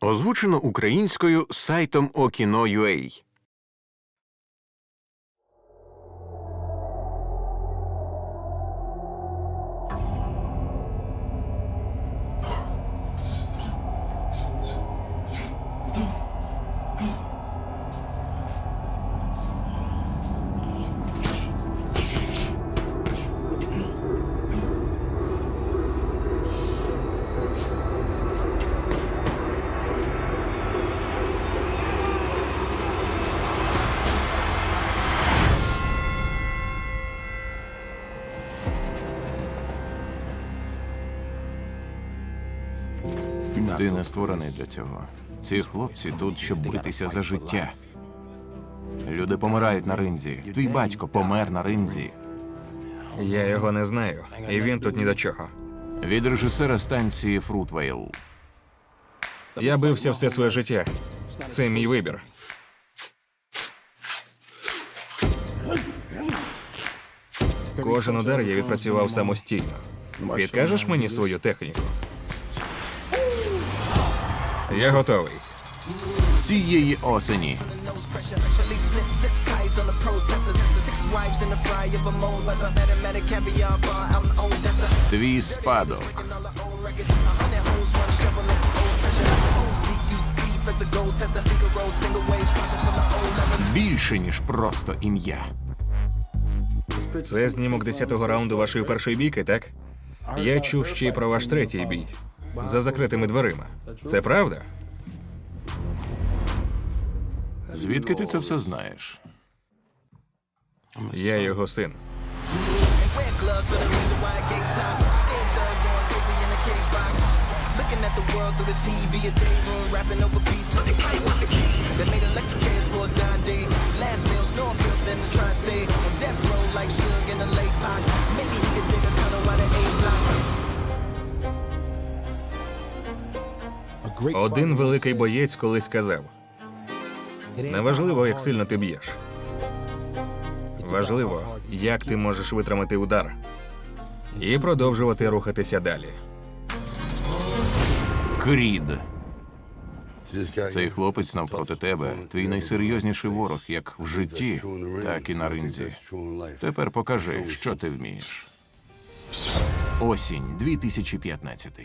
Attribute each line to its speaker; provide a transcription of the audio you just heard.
Speaker 1: Озвучено українською сайтом Okino.ua Ти не створений для цього. Ці хлопці тут, щоб битися за життя. Люди помирають на ринзі. Твій батько помер на ринзі.
Speaker 2: Я його не знаю, і він тут ні до чого.
Speaker 1: Від режисера станції Фрутвейл.
Speaker 2: Я бився все своє життя. Це мій вибір. Кожен удар я відпрацював самостійно. Підкажеш мені свою техніку? Я готовий.
Speaker 1: Цієї осені твій спадок. Більше, ніж просто ім'я.
Speaker 2: Це знімок 10-го раунду вашої першої бійки, так? Я чув ще й про ваш третій бій за закритими дверима. Це правда?
Speaker 1: Звідки ти це все знаєш?
Speaker 2: Я його син.
Speaker 3: Looking at the world through the TV, a day room, rapping over beats for the kid with the key. They made electric
Speaker 2: Один великий боєць колись сказав: неважливо, як сильно ти б'єш. Важливо, як ти можеш витримати удар і продовжувати рухатися далі.
Speaker 1: Крід. Цей хлопець навпроти тебе. Твій найсерйозніший ворог, як в житті, так і на ринзі. Тепер покажи, що ти вмієш. Осінь 2015.